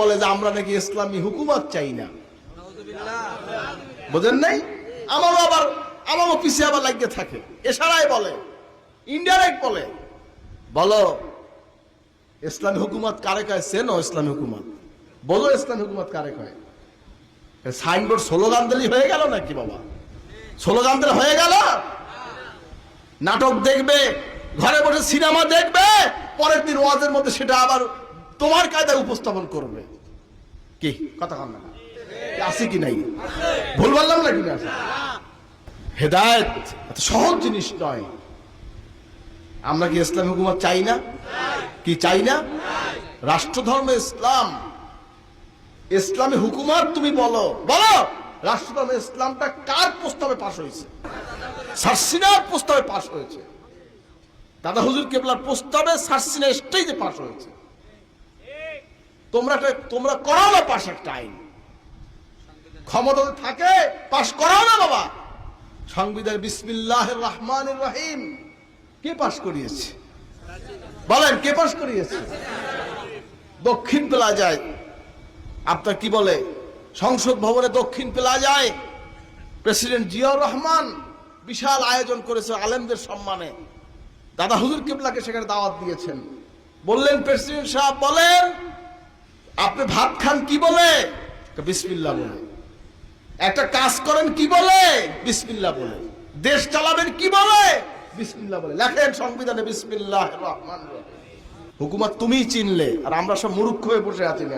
বলে যে আমরা নাকি ইসলামী হুকুমত চাই না। বোঝেন নাই? আমারও আবার, আমারও পিছিয়ে আবার লাগিয়ে থাকে। এছাড়াই বলে, ইনডাইরেক্ট বলে। বলো, ইসলামী হুকুমত কারে কয়? চেনো ইসলামী হুকুমত? বলো ইসলামী হুকুমত কারে কয়? সাইনবোর্ড স্লোগান দিলেই হয়ে গেল নাকি বাবা? স্লোগান দিলে হয়ে গেল? নাটক দেখবে, ঘরে বসে সিনেমা দেখবে, পরের দিন ওয়াজের মধ্যে সেটা আবার তোমার কায়দায় উপস্থাপন করবে। কি? কথা কন না। আছে কি নাই? ভুল বললাম নাকি না হেদায়ত এত সহজ জিনিস নয়। আমরা কি ইসলাম হুকুমত চাই না? কি চাই না? রাষ্ট্রধর্ম ইসলাম। ইসলামী হুকুমত তুমি বলো। বলো! রাষ্ট্রধর্ম ইসলামটা কার প্রস্তাবে পাশ হয়েছে? সার্সিনার প্রস্তাবে পাশ হয়েছে। দাদা হুজুর কেবলার প্রস্তাবে সার্সিনা স্টেজে পাশ হয়েছে। তোমরা তোমরা করাও না পাশ একটা আইন ক্ষমতা থাকে, পাশ করাও না বাবা। সংবিধান বিসমিল্লাহ রহমান রহিম। কে পাশ করিয়েছে? বলেন, কে পাশ করিয়েছে? দক্ষিণ প্লাজায় আপনার কি বলে? সংসদ ভবনে দক্ষিণ প্লাজায় প্রেসিডেন্ট জিয়াউর রহমান বিশাল আয়োজন করেছে আলেমদের সম্মানে। দাদা হুজুর কিবলাকে সেখানে দাওয়াত দিয়েছেন। বললেন, প্রেসিডেন্ট সাহেব বলেন আপনি ভাত খান কি বলে? বিসমিল্লা বলে। একটা কাজ করেন কি বলে? বিসমিল্লা বলে। দেশ চালাবেন কি বলে? বিসমিল্লা বলে। লেখেন সংবিধানে বিসমিল্লা রহমান তুমিই চিনলে, আর আমরা সব মুরুক্ষ হয়ে বসে আছি না